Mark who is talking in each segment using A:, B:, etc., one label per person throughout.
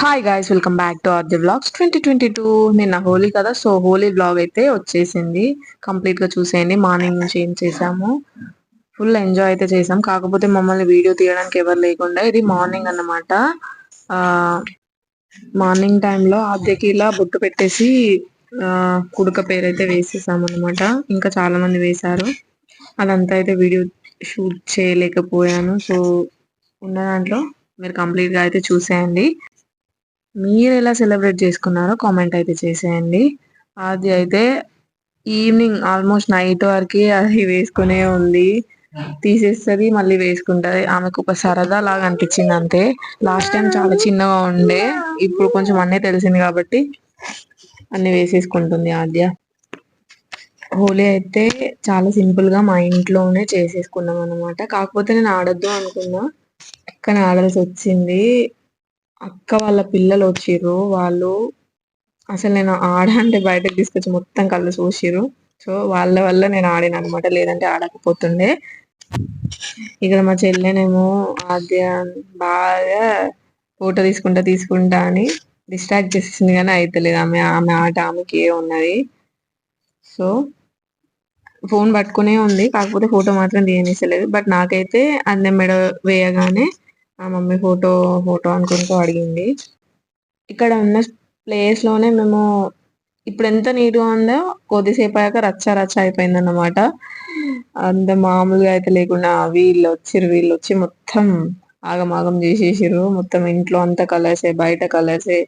A: Hi guys welcome back to Aarthi blogs twenty twenty two నిన్న హోలీ కదా so Holi blog అయితే వచ్చేసింది. కంప్లీట్గా చూసేయండి. మార్నింగ్ నుంచి ఏం చేసాము? ఫుల్ ఎంజాయ్ అయితే చేసాం. కాకపోతే మమ్మల్ని వీడియో తీయడానికి ఎవరు లేకుండా ఇది మార్నింగ్ అన్నమాట. మార్నింగ్ టైంలో ఆద్యకి ఇలా బొట్టు పెట్టేసి కుడుక పేరు అయితే వేసేసాం అనమాట ఇంకా చాలా మంది వేశారు. అదంతా అయితే వీడియో షూట్ చేయలేకపోయాను. సో ఉన్న దాంట్లో మీరు కంప్లీట్గా అయితే చూసేయండి. మీరు ఎలా సెలబ్రేట్ చేసుకున్నారో కామెంట్ అయితే చేసేయండి. అది అయితే ఈవినింగ్ ఆల్మోస్ట్ నైట్ వరకు అది వేసుకునే ఉంది. తీసేస్తుంది మళ్ళీ వేసుకుంటది. ఆమెకు ఒక సరదా లాగా అనిపించింది అంతే. లాస్ట్ టైం చాలా చిన్నగా ఉండే. ఇప్పుడు కొంచెం అన్నీ తెలిసింది కాబట్టి అన్ని వేసేసుకుంటుంది ఆద్య. హోలీ అయితే చాలా సింపుల్గా మా ఇంట్లోనే చేసేసుకున్నాం అనమాట కాకపోతే నేను ఆడొద్దు అనుకున్నా. కానీ ఆడాల్సి వచ్చింది. అక్క వాళ్ళ పిల్లలు వచ్చిర్రు వాళ్ళు అసలు నేను ఆడ అంటే బయటకు తీసుకొచ్చి మొత్తం కళ్ళు చూసిర్రు. సో వాళ్ళ వల్ల నేను ఆడాను అనమాట లేదంటే ఆడకపోతుండే. ఇక్కడ మా చెల్లెనేమో ఆద్య బాగా ఫోటో తీసుకుంటా తీసుకుంటా అని డిస్ట్రాక్ట్ చేసేసింది కానీ అవుతలేదు ఆమె ఆమె ఆట ఆమెకి ఉన్నది. సో ఫోన్ పట్టుకునే ఉంది కాకపోతే ఫోటో మాత్రం తీయనిస్తలేదు. బట్ నాకైతే అందె మెడ వేయగానే ఆ మమ్మీ ఫోటో ఫోటో అనుకుంటూ అడిగింది. ఇక్కడ ఉన్న ప్లేస్లోనే మేము ఇప్పుడు ఎంత నీట్గా ఉందో కొద్దిసేపు అయ్యాక రచ్చ రచ్చ అయిపోయింది అన్నమాట అంత మామూలుగా అయితే లేకుండా వీళ్ళు వచ్చిర్రు వీళ్ళు వచ్చి మొత్తం ఆగమాగం చేసేసిర్రు. మొత్తం ఇంట్లో అంతా కలర్సే బయట కలర్సే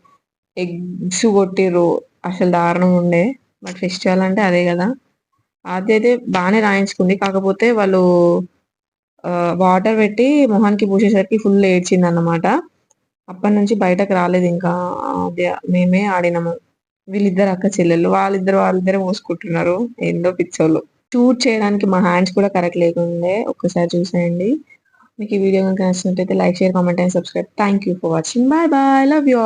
A: ఎగ్స్ కొట్టిర్రు. అసలు దారుణం ఉండే. బట్ ఫెస్టివల్ అంటే అదే కదా. అది అయితే బాగానే రాయించుకుంది. కాకపోతే వాళ్ళు వాటర్ పెట్టి మొహానికి పూసేసరికి ఫుల్ ఏడ్చింది అన్నమాట అప్పటి నుంచి బయటకు రాలేదు ఇంకా. మేమే ఆడినాము. వీళ్ళిద్దరు అక్క చెల్లెళ్ళు వాళ్ళిద్దరు వాళ్ళిద్దరే మోసుకుంటున్నారు. ఏందో పిచ్చోళ్ళు. షూట్ చేయడానికి మా హ్యాండ్స్ కూడా కరెక్ట్ లేకుండే. ఒక్కసారి చూసేయండి. మీకు ఈ వీడియో కనుక నచ్చినట్టయితే like share comment and subscribe. Thank you for watching bye bye love you